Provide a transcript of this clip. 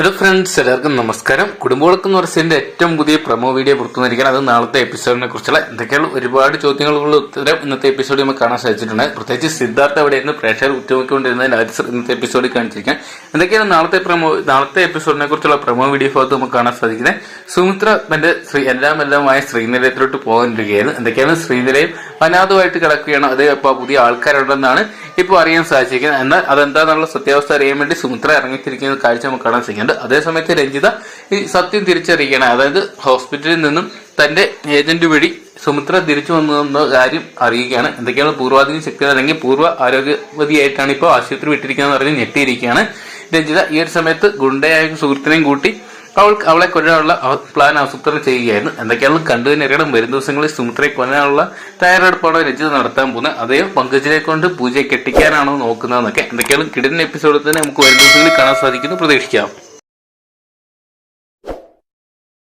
Hello friends എല്ലാവർക്കും നമസ്കാരം. കുടുംബവളക്കം എന്ന് പറയുന്നതിന്റെ ഏറ്റവും പുതിയ പ്രൊമോ വീഡിയോ പുറത്തു അത് നാളത്തെ എപ്പിസോഡിനെ കുറിച്ചുള്ള എന്തൊക്കെയാണ് ഒരുപാട് ചോദ്യങ്ങളുള്ള ഉത്തരം ഇന്നത്തെ എപ്പിസോഡിൽ നമുക്ക് കാണാൻ സാധിച്ചിട്ടുണ്ട്. പ്രത്യേകിച്ച് സിദ്ധാർത്ഥ എവിടെയായിരുന്നു? പ്രേക്ഷകർ ഉറ്റുനോക്കിക്കൊണ്ടിരുന്നതിൽ ആൻസർ ഇന്നത്തെ എപ്പിസോഡിൽ കാണിച്ചിരിക്കാൻ എന്തൊക്കെയാണ് നാളത്തെ പ്രൊമോ നാളത്തെ എപ്പിസോഡിനെ കുറിച്ചുള്ള പ്രൊമോ വീഡിയോ ഭാഗത്ത് നമുക്ക് കാണാൻ സാധിക്കുന്നത്? സുമിത്ര തന്റെ ശ്രീ എല്ലാം എല്ലാമായ ശ്രീനിലയത്തിലോട്ട് പോകാനിരിക്കുകയായിരുന്നു. എന്തൊക്കെയാണ് ശ്രീനിലയം? അനാഥമായിട്ട് കിടക്കുകയാണ്. അത് പുതിയ ആൾക്കാരുണ്ടെന്നാണ് ഇപ്പോൾ അറിയാൻ സാധിച്ചിരിക്കുന്നത്. എന്നാൽ അതെന്താണെന്നുള്ള സത്യാവസ്ഥ അറിയാൻ വേണ്ടി സുമിത്ര ഇറങ്ങിത്തിരിക്കുന്ന കാഴ്ച നമുക്ക് കാണാൻ സാധിക്കുന്നുണ്ട്. അതേസമയത്ത് രഞ്ജിത ഈ സത്യം തിരിച്ചറിയുകയാണ് അതായത് ഹോസ്പിറ്റലിൽ നിന്നും തന്റെ ഏജന്റ് വഴി സുമിത്ര തിരിച്ചു വന്നതെന്ന കാര്യം അറിയുകയാണ് എന്തൊക്കെയാണ് പൂർവാധികം ശക്തി അല്ലെങ്കിൽ പൂർവ ആരോഗ്യവതിയായിട്ടാണ് ഇപ്പോൾ ആശുപത്രി വിട്ടിരിക്കുന്നത് പറഞ്ഞ് ഞെട്ടിയിരിക്കുകയാണ്. രഞ്ജിത ഈ ഒരു സമയത്ത് ഗുണ്ടയായ സുഹൃത്തിനെയും കൂട്ടി അവൾ അവളെ കൊല്ലാനുള്ള പ്ലാൻ ആസൂത്രണം ചെയ്യുകയായിരുന്നു. എന്തൊക്കെയാണ് കണ്ടു തന്നെ അറിയണം. വരും ദിവസങ്ങളിൽ സുമിത്രയെ കൊല്ലാനുള്ള തയ്യാറെടുപ്പാണ് രഞ്ജിത നടത്താൻ പോകുന്നത്. അതേ പങ്കജിനെ കൊണ്ട് പൂജയെ കെട്ടിക്കാനാണോ നോക്കുന്നതെന്നൊക്കെ. എന്തൊക്കെയാണ് കിടന്ന എപ്പിസോഡിൽ തന്നെ നമുക്ക് വരും ദിവസങ്ങളിൽ കാണാൻ സാധിക്കുന്നു. പ്രതീക്ഷിക്കാം.